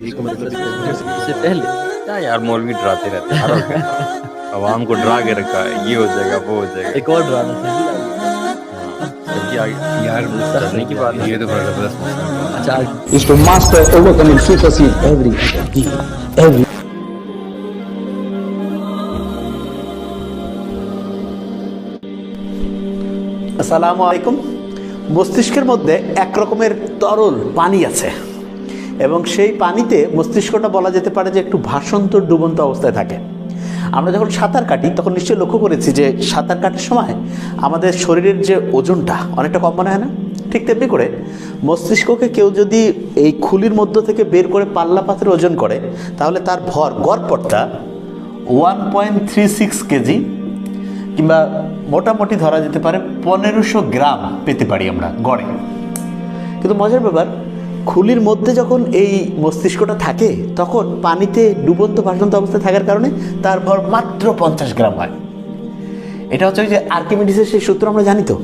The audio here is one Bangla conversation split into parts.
इससे पहले क्या यार मौलवी डराते रहते हैं हर वक्त। आवाम को डरा के रखा है ये हो जाएगा वो हो जाएगा एक और ड्रामा था जबकि आगे- यार डरने की बात ये तो बड़ा जबरदस्त अच्छा is to master, overcome, and supersede every every আসসালামু আলাইকুম মস্তিষ্কের মধ্যে এক রকমের তরল পানি আছে এবং সেই পানিতে মস্তিষ্কটা বলা যেতে পারে যে একটু ভাসন্ত ডুবন্ত অবস্থায় থাকে। আমরা যখন সাঁতার কাটি, তখন নিশ্চয়ই লক্ষ্য করেছি যে সাঁতার কাটার সময় আমাদের শরীরের যে ওজনটা অনেকটা কম মনে হয় না? ঠিক তেমনি করে মস্তিষ্ককে কেউ যদি এই খুলির মধ্য থেকে বের করে পাল্লা পাথরে ওজন করে, তাহলে তার ভর গড়পড়টা one point three six KG কিংবা মোটামুটি ধরা যেতে পারে পনেরোশো গ্রাম পেতে পারি আমরা গড়ে। কিন্তু মজার ব্যাপার খুলির মধ্যে যখন এই মস্তিষ্কটা থাকে, তখন পানিতে ডুবন্ত ভাসন্ত অবস্থায় থাকার কারণে তার ভর মাত্র পঞ্চাশ গ্রাম হয়। এটা হচ্ছে যে আর্কিমিডিসের সেই সূত্র আমরা জানি তো,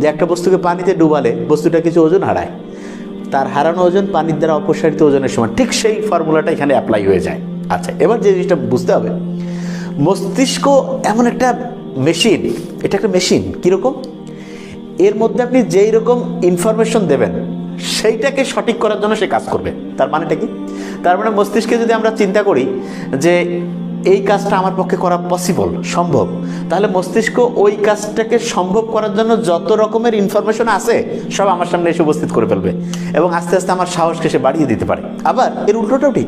যে একটা বস্তুকে পানিতে ডুবালে বস্তুটা কিছু ওজন হারায়। তার হারানো ওজন পানির দ্বারা অপসারিত ওজনের সমান। ঠিক সেই ফর্মুলাটা এখানে অ্যাপ্লাই হয়ে যায়। আচ্ছা এবার যে জিনিসটা বুঝতে হবে, মস্তিষ্ক এমন একটা মেশিন এটা একটা মেশিন কীরকম? এর মধ্যে আপনি যেই রকম ইনফরমেশন দেবেন সেইটাকে সঠিক করার জন্য সে কাজ করবে। তার মানেটা কি? তার মানে মস্তিষ্কে যদি আমরা চিন্তা করি যে এই কাজটা আমার পক্ষে করা পসিবল সম্ভব, তাহলে মস্তিষ্ক ওই কাজটাকে সম্ভব করার জন্য যত রকমের ইনফরমেশন আছে, সব আমার সামনে এসে উপস্থিত করে ফেলবে এবং আস্তে আস্তে আমার সাহসকে সে বাড়িয়ে দিতে পারে। আবার এর উল্টোটাও ঠিক।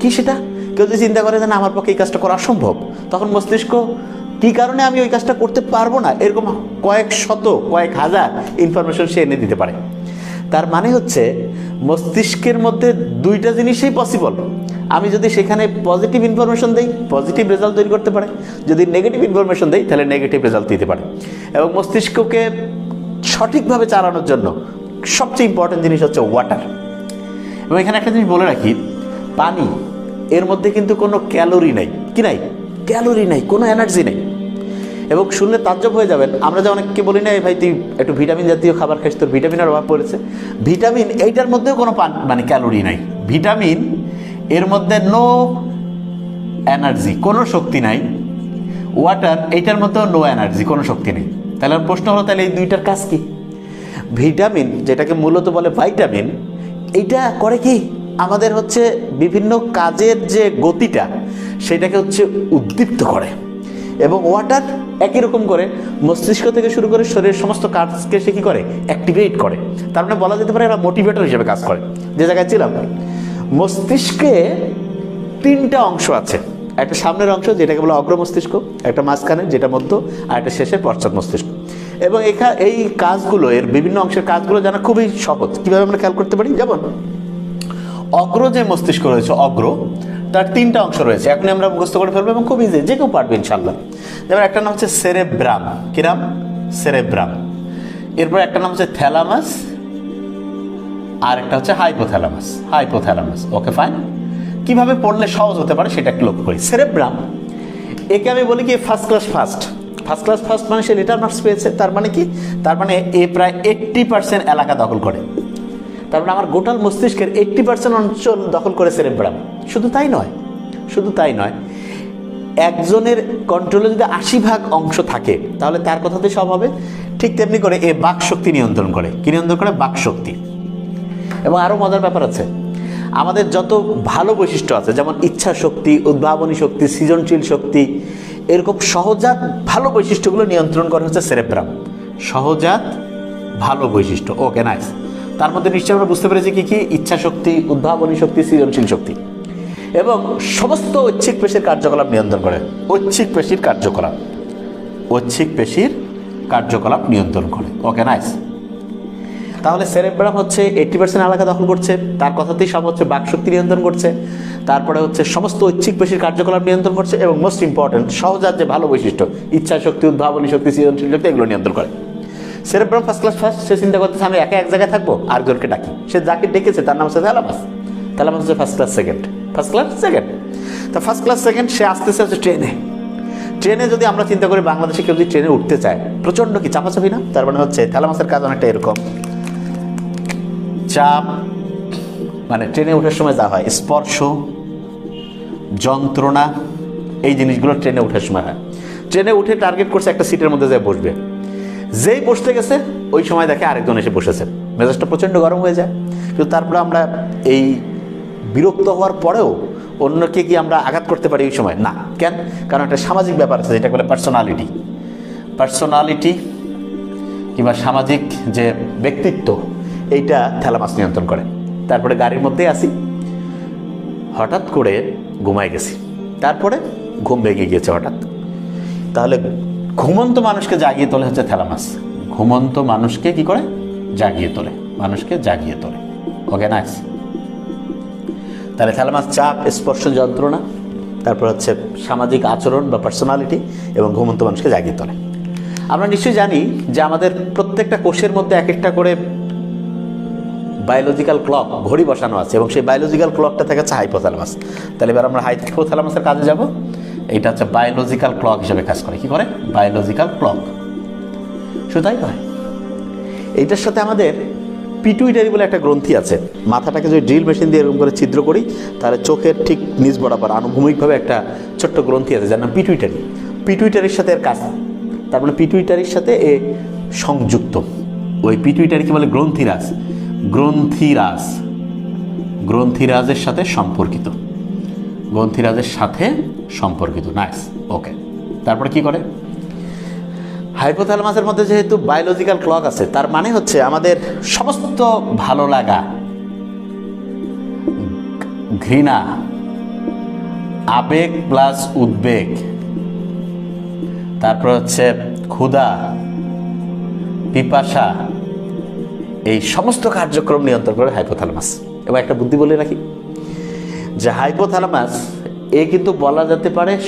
কি সেটা? কেউ যদি চিন্তা করে যে না, আমার পক্ষে এই কাজটা করা অসম্ভব, তখন মস্তিষ্ক কি কারণে আমি ওই কাজটা করতে পারব না? এরকম কয়েক শত, কয়েক হাজার ইনফরমেশন সে এনে দিতে পারে। তার মানে হচ্ছে মস্তিষ্কের মধ্যে দুইটা জিনিসই পসিবল আমি যদি সেখানে পজিটিভ ইনফরমেশন দেই পজিটিভ রেজাল্ট তৈরি করতে পারে। যদি নেগেটিভ ইনফরমেশন দেই, তাহলে নেগেটিভ রেজাল্ট দিতে পারে। এবং মস্তিষ্ককে সঠিকভাবে চালানোর জন্য সবচেয়ে ইম্পর্টেন্ট জিনিস হচ্ছে ওয়াটার এবং এখানে একটা জিনিস বলে রাখি, পানি এর মধ্যে কিন্তু কোনো ক্যালোরি নাই। কি নাই? ক্যালোরি নাই, কোনো এনার্জি নেই। এবং শুনলে তাজ্জব হয়ে যাবেন। আমরা যে অনেককে বলি না, "এই ভাই, তুই একটু ভিটামিন জাতীয় খাবার খাইস, তোর ভিটামিনের অভাব পড়েছে। ভিটামিন এইটার মধ্যেও কোনো পান- মানে ক্যালোরি নাই। ভিটামিন এর মধ্যে নো এনার্জি কোনো শক্তি নাই। ওয়াটার এইটার মধ্যেও নো এনার্জি কোনো শক্তি নেই। তাহলে আমার প্রশ্ন হলো, তাহলে এই দুইটার কাজ কি? ভিটামিন, যেটাকে মূলত বলে ভাইটামিন, এইটা করে কি? আমাদের হচ্ছে বিভিন্ন কাজের যে গতিটা, সেটাকে হচ্ছে উদ্দীপ্ত করে। এবং ওয়াটার একই রকম করে মস্তিষ্ক থেকে শুরু করে শরীরের সমস্ত কাজকে সে কী করে? অ্যাক্টিভেট করে। তার মানে বলা যেতে পারে এরা মোটিভেটর হিসেবে কাজ করে। যে জায়গায় ছিলাম মস্তিষ্কে তিনটা অংশ আছে। একটা সামনের অংশ, যেটাকে বলে অগ্র মস্তিষ্ক, একটা মাঝখানে, যেটা মধ্য, আর একটা শেষে পশ্চাৎ মস্তিষ্ক। এবং এখা, এই কাজগুলো, এর বিভিন্ন অংশের কাজগুলো জানা খুবই সহজ। কীভাবে আমরা খেয়াল করতে পারি? যেমন, অগ্র যে মস্তিষ্ক রয়েছে, অগ্র তার তিনটা অংশ রয়েছে। এখন আমরা মুখস্থ করে ফেলব এবং খুব ইজি যে কেউ পারবে ইনশাল্লাহ যেমন একটা নাম হচ্ছে সেরেব্রাম। কিরাম? সেরেব্রাম। এরপর একটা নাম হচ্ছে থ্যালামাস। আর একটা হচ্ছে হাইপোথ্যালামাস। হাইপোথ্যালামাস। ওকে, ফাইন। কীভাবে পড়লে সহজ হতে পারে সেটা একটু লক্ষ্য করি। সেরেব্রাম। একে আমি বলি কি first class first. First class first মানে সে লিটার মার্কস পেয়েছে, তার মানে কি? তার মানে এ প্রায় এইট্টি পার্সেন্ট এলাকা দখল করে। তার মানে আমার গোটাল মস্তিষ্কের এইট্টি পার্সেন্ট অঞ্চল দখল করে সেরেব্রাম শুধু তাই নয়, শুধু তাই নয়, একজনের কন্ট্রোলে যদি আশি ভাগ অংশ থাকে, তাহলে তার কথাতে সব হবে। ঠিক তেমনি করে এ বাক শক্তি নিয়ন্ত্রণ করে। কি নিয়ন্ত্রণ করে? বাক শক্তি। এবং আরও মজার ব্যাপার আছে, আমাদের যত ভালো বৈশিষ্ট্য আছে, যেমন ইচ্ছা শক্তি, উদ্ভাবনী শক্তি, সৃজনশীল শক্তি, এরকম সহজাত ভালো বৈশিষ্ট্যগুলো নিয়ন্ত্রণ করে হচ্ছে সেরেব্রাম সহজাত ভালো বৈশিষ্ট্য। ওকে নাইস তার মধ্যে নিশ্চয়ই আমরা বুঝতে পেরেছি কি কি? ইচ্ছা শক্তি উদ্ভাবনী শক্তি, সৃজনশীল শক্তি। এবং সমস্ত ঐচ্ছিক পেশির কার্যকলাপ নিয়ন্ত্রণ করে। ঐচ্ছিক পেশির কার্যকলাপ। ঐচ্ছিক পেশির কার্যকলাপ নিয়ন্ত্রণ করে। ওকে নাইস তাহলে সেরেব্রাম হচ্ছে এইট্টি পার্সেন্ট এলাকা দখল করছে। তার কথাতেই সব হচ্ছে বাকশক্তি নিয়ন্ত্রণ করছে। তারপরে হচ্ছে সমস্ত ঐচ্ছিক পেশির কার্যকলাপ নিয়ন্ত্রণ করছে এবং মোস্ট ইম্পর্টেন্ট সহজাত যে ভালো বৈশিষ্ট্য ইচ্ছা শক্তি উদ্ভাবনী শক্তি, সৃজনশীল শক্তি, এগুলো নিয়ন্ত্রণ করে। সেরেব্রাম ফার্স্ট ক্লাস ফার্স্ট সে চিন্তা করতেছে, আমি একা এক জায়গায় থাকব? আরেকজনকে ডাকি। সে যাকে ডেকেছে, তার নাম হচ্ছে থ্যালামাস থ্যালামাস হচ্ছে first class second first class second তা ফার্স্ট ক্লাস সেকেন্ড সে আসতেছে হচ্ছে ট্রেনে। ট্রেনে যদি আমরা চিন্তা করি, বাংলাদেশে কেউ যদি ট্রেনে উঠতে চায়, প্রচণ্ড কি চাপাচাপি না? তার মানে হচ্ছে থ্যালামাসের কাজ অনেকটা এরকম। চাপ মানে ট্রেনে ওঠার সময় যা হয়, স্পর্শ, যন্ত্রণা, এই জিনিসগুলো ট্রেনে ওঠার সময় হয়। ট্রেনে উঠে টার্গেট করছে একটা সিটের মধ্যে যায় বসবে। যেই বসতে গেছে, ওই সময় দেখে আরেকজন এসে বসেছে। মেজাজটা প্রচণ্ড গরম হয়ে যায়। কিন্তু তারপরে আমরা এই বিরক্ত হওয়ার পরেও অন্যকে কি আমরা আঘাত করতে পারি ওই সময়। না, কেন? কারণ একটা সামাজিক ব্যাপার আছে যেটা বলে পার্সোনালিটি পার্সোনালিটি কিংবা সামাজিক যে ব্যক্তিত্ব, এইটা থ্যালামাস নিয়ন্ত্রণ করে। তারপরে গাড়ির মধ্যেই আসি হঠাৎ করে ঘুমায় গেছি। তারপরে ঘুম ভেঙে গিয়েছে হঠাৎ। তাহলে ঘুমন্ত মানুষকে জাগিয়ে তোলে হচ্ছে থ্যালামাস। ঘুমন্ত মানুষকে কি করে? জাগিয়ে তোলে। মানুষকে জাগিয়ে তোলে। ওকে নাইস তাহলে থ্যালামাস চাপ, স্পর্শ যন্ত্রণা, তারপর হচ্ছে সামাজিক আচরণ বা পার্সোনালিটি এবং ঘুমন্ত মানুষকে জাগিয়ে তোলে। আমরা নিশ্চয়ই জানি যে আমাদের প্রত্যেকটা কোষের মধ্যে এক একটা করে বায়োলজিক্যাল ক্লক ঘড়ি বসানো আছে এবং সেই বায়োলজিক্যাল ক্লকটা থেকে হচ্ছে হাইপোথ্যালামাস তাহলে এবার আমরা হাইপোথ্যালামাসের কাজে যাব। এটা হচ্ছে বায়োলজিক্যাল ক্লক হিসেবে কাজ করে। কি করে? বায়োলজিক্যাল ক্লক শুধু তাই নয়, এইটার সাথে আমাদের পিটুইটারি বলে একটা গ্রন্থি আছে। মাথাটাকে যদি ড্রিল মেশিন দিয়ে এরকম করে ছিদ্র করি, তাহলে চোখের ঠিক নিজ বরাবর আনুভূমিকভাবে একটা ছোট্ট গ্রন্থি আছে, যার নাম পিটুইটারি পিটুইটারির সাথে এর কাজ। তার মানে পিটুইটারির সাথে এ সংযুক্ত। ওই পিটুইটারিকে বলে? গ্রন্থিরাজ। গ্রন্থিরাজ। গ্রন্থিরাজের সাথে সম্পর্কিত। গ্রন্থিরাজের সাথে সম্পর্কিত নাইস ওকে তারপরে কি করে? হাইপোথ্যালামাসের মধ্যে যেহেতু বায়োলজিক্যাল ক্লক আছে, তার মানে হচ্ছে আমাদের সমস্ত ভালো লাগা, ঘৃণা, আবেগ প্লাস উদ্বেগ, তারপর হচ্ছে ক্ষুধা, পিপাসা, এই সমস্ত কার্যক্রম নিয়ন্ত্রণ করে হাইপোথ্যালামাস এবং একটা বুদ্ধি বলে রাখি যে হাইপোথ্যালামাস এ কিন্তু বলা যেতে পারে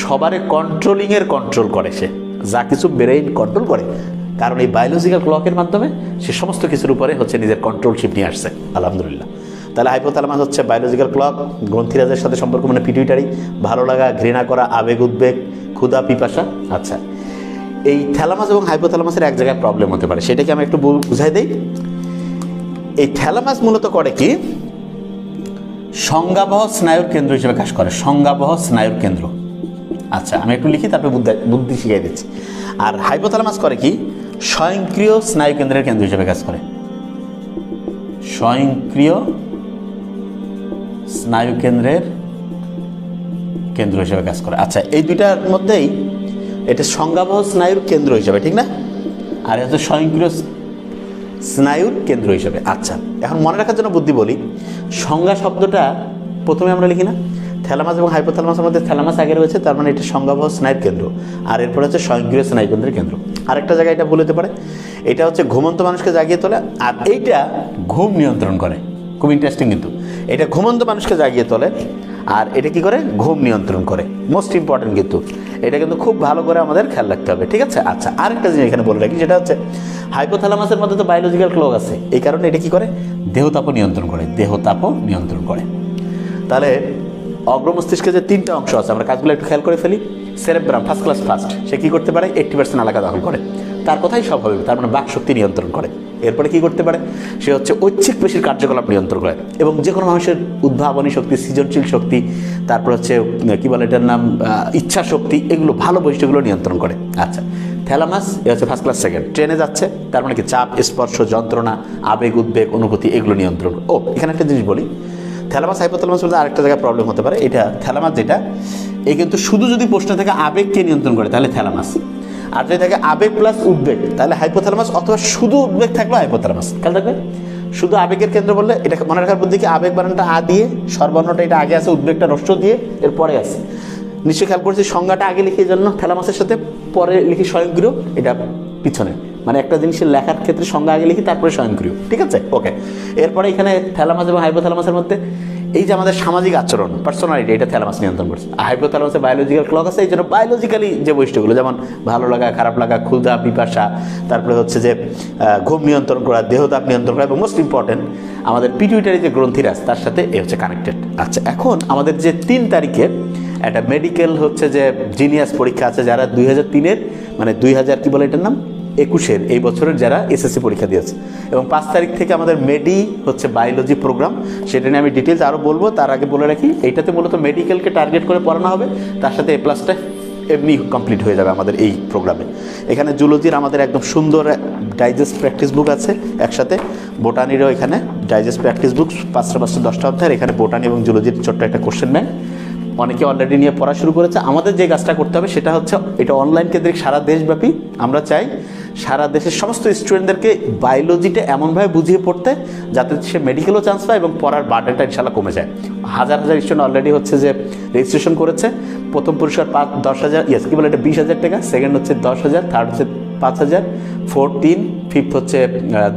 সবারে কন্ট্রোলিংয়ের কন্ট্রোল করে সে। যা কিছু ব্রেইন কন্ট্রোল করে। কারণ এই বায়োলজিক্যাল ক্লকের মাধ্যমে সে সমস্ত কিছুর উপরে হচ্ছে নিজের কন্ট্রোলশিপ নিয়ে আসছে, আলহামদুলিল্লাহ। তাহলে হাইপোথ্যালামাস হচ্ছে বায়োলজিক্যাল ক্লক গ্রন্থিরাজের সাথে সম্পর্ক মানে পিটুইটারি ভালো লাগা, ঘৃণা করা, আবেগ, উদ্বেগ, ক্ষুধা, পিপাসা আচ্ছা। এই থ্যালামাস এবং হাইপোথ্যালামাসের এক জায়গায় প্রবলেম হতে পারে। সেটাকে আমি একটু বুঝাই দিই। এই থ্যালামাস মূলত করে কি? সংজ্ঞাবহ স্নায়ুর কেন্দ্র হিসেবে কাজ করে। সংজ্ঞাবহ স্নায়ুর কেন্দ্র। আচ্ছা আমি একটু লিখি, তারপরে বুদ্ধি বুদ্ধি শিখিয়ে দিচ্ছি। আর হাইপোথ্যালামাস করে কি? স্বয়ংক্রিয় স্নায়ু কেন্দ্রের কেন্দ্র হিসেবে কাজ করে। স্বয়ংক্রিয় স্নায়ু কেন্দ্রের কেন্দ্র হিসেবে কাজ করে। আচ্ছা এই দুইটার মধ্যেই এটা সংজ্ঞাবহ স্নায়ুর কেন্দ্র হিসেবে, ঠিক না? আর এটা স্বয়ংক্রিয় স্নায়ুর কেন্দ্র হিসেবে। আচ্ছা এখন মনে রাখার জন্য বুদ্ধি বলি। সংজ্ঞা শব্দটা প্রথমে আমরা লিখি না। থ্যালামাস এবং হাইপোথ্যালামাসের মধ্যে থ্যালামাস আগে রয়েছে, তার মানে এটা সংজ্ঞাবহ স্নায়ুর কেন্দ্র। আর এরপরে হচ্ছে স্বয়ংক্রিয় স্নায়ু কেন্দ্রের কেন্দ্র। আরেকটা জায়গায় এটা বলতে পারে। এটা হচ্ছে ঘুমন্ত মানুষকে জাগিয়ে তোলে, আর এইটা ঘুম নিয়ন্ত্রণ করে। খুব ইন্টারেস্টিং কিন্তু। এটা ঘুমন্ত মানুষকে জাগিয়ে তোলে আর এটা কি করে? ঘুম নিয়ন্ত্রণ করে। মোস্ট ইম্পর্টেন্ট কিন্তু, এটা কিন্তু খুব ভালো করে আমাদের খেয়াল রাখতে হবে, ঠিক আছে? আচ্ছা আরেকটা জিনিস এখানে বলে রাখি, যেটা হচ্ছে হাইপোথ্যালামাসের মধ্যে তো বায়োলজিক্যাল ক্লক আছে। এই কারণে এটা কি করে? দেহতাপও নিয়ন্ত্রণ করে, দেহতাপও নিয়ন্ত্রণ করে। তাহলে অগ্র মস্তিষ্কে যে তিনটা অংশ আছে, আমরা কাজগুলো একটু খেয়াল করে ফেলি। সেরেব্রাম ফার্স্ট ক্লাস ফার্স্ট সে কী করতে পারে? এইট্টি পার্সেন্ট এলাকা দখল করে। তার কথাই সব হবে, তার মানে বাক শক্তি নিয়ন্ত্রণ করে। এরপরে কি করতে পারে? সে হচ্ছে ঐচ্ছিক পেশির কার্যকলাপ নিয়ন্ত্রণ করে এবং যে কোনো মানুষের উদ্ভাবনী শক্তি, সৃজনশীল শক্তি, তারপর হচ্ছে কি বলে এটার নাম ইচ্ছা শক্তি, এগুলো ভালো বৈশিষ্ট্যগুলো নিয়ন্ত্রণ করে। আচ্ছা থ্যালামাস, এ হচ্ছে ফার্স্ট ক্লাস সেকেন্ড ট্রেনে যাচ্ছে, তার মানে কি চাপ, স্পর্শ, যন্ত্রণা, আবেগ, উদ্বেগ, অনুভূতি, এগুলো নিয়ন্ত্রণ। ও, এখানে একটা জিনিস বলি, থ্যালামাস, হাইপোথ্যালামাস বলতে আরেকটা জায়গায় প্রবলেম হতে পারে, এটা থ্যালামাস যেটা এই কিন্তু শুধু যদি প্রশ্ন থেকে আবেগকে নিয়ন্ত্রণ করে, তাহলে থ্যালামাস। আর যদি থাকে আবেগ প্লাস উদ্বেগ, তাহলে হাইপোথ্যালামাস অথবা শুধু উদ্বেগ থাকলে হাইপোথ্যালামাস খেয়াল থাকবে? শুধু আবেগের কেন্দ্র বললে এটা মনে রাখার বুদ্ধি কি আবেগ বানানটা আ দিয়ে, সর্বর্ণটা এটা আগে আছে, উদ্বেগটা রস্য দিয়ে এর পরে আছে। নিশ্চয়ই খেয়াল করছি, সংজ্ঞাটা আগে লিখি জন্য থ্যালামাসের সাথে পরে লিখি স্বয়ংক্রিয়, এটা পিছনে। মানে একটা জিনিসের লেখার ক্ষেত্রে সংজ্ঞা আগে লিখি, তারপরে স্বয়ংক্রিয়। ঠিক আছে? ওকে এরপরে এখানে থ্যালামাস এবং হাইপোথ্যালামাসের মধ্যে এই যে আমাদের সামাজিক আচরণ পার্সোনালিটি এটা থ্যালামাস নিয়ন্ত্রণ করছে। আর হাইপোথ্যালামাসে বায়োলজিক্যাল ক্লক আছে, এই জন্য বায়োলজিক্যালি যে বৈশিষ্ট্যগুলো, যেমন ভালো লাগা, খারাপ লাগা, ক্ষুধা, পিপাসা, তারপরে হচ্ছে যে ঘুম নিয়ন্ত্রণ করা, দেহতাপ নিয়ন্ত্রণ করা, এবং মোস্ট ইম্পর্টেন্ট আমাদের পিটুইটারি যে গ্রন্থিরাজ তার সাথে এ হচ্ছে কানেক্টেড আচ্ছা এখন আমাদের যে তিন তারিখে একটা মেডিকেল হচ্ছে যে জিনিয়াস পরীক্ষা আছে, যারা দুই হাজার তিনের মানে দুই হাজার কী বলে এটার নাম? একুশের এই বছরের যারা এসএসসি পরীক্ষা দিয়েছে। এবং পাঁচ তারিখ থেকে আমাদের মেডি হচ্ছে বায়োলজি প্রোগ্রাম সেটা নিয়ে আমি ডিটেলস আরও বলব। তার আগে বলে রাখি, এইটাতে মূলত মেডিকেলকে টার্গেট করে পড়ানো হবে। তার সাথে এ প্লাসটা এমনি কমপ্লিট হয়ে যাবে আমাদের এই প্রোগ্রামে এখানে জুলজির আমাদের একদম সুন্দর ডাইজেস্ট প্র্যাকটিস বুক আছে একসাথে। বোটানিরও এখানে ডাইজেস্ট প্র্যাকটিস বুক পাঁচটা পাঁচটা, দশটা অধ্যায়ের এখানে বোটানি এবং জুলজির ছোট্ট একটা কোশ্চেন ব্যাংক অনেকে অলরেডি নিয়ে পড়া শুরু করেছে। আমাদের যে কাজটা করতে হবে সেটা হচ্ছে এটা অনলাইন কেন্দ্রিক সারা দেশব্যাপী আমরা চাই সারা দেশের সমস্ত স্টুডেন্টদেরকে বায়োলজিটা এমনভাবে বুঝিয়ে পড়তে যাতে সে মেডিকেলও চান্স পায় এবং পড়ার বার্ডেনটা ইনশাল্লাহ কমে যায়। হাজার হাজার স্টুডেন্ট অলরেডি হচ্ছে যে রেজিস্ট্রেশন করেছে। প্রথম পুরস্কার পাঁচ, দশ হাজার ইয়েস কি বলে এটা? বিশ হাজার টাকা। সেকেন্ড হচ্ছে দশ হাজার থার্ড হচ্ছে পাঁচ হাজার ফোরটিন ফিফথ হচ্ছে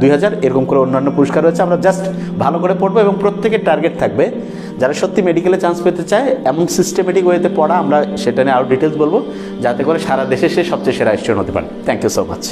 দুই হাজার, এরকম করে অন্যান্য পুরস্কার রয়েছে। আমরা জাস্ট ভালো করে পড়ব এবং প্রত্যেকের টার্গেট থাকবে যারা সত্যি মেডিকেলে চান্স পেতে চায়, এমন সিস্টেমেটিক ওয়েতে পড়া, আমরা সেটা নিয়ে আরও ডিটেলস বলব, যাতে করে সারা দেশে সে সবচেয়ে সেরা স্টুডেন্ট হতে পারে। Thank you so much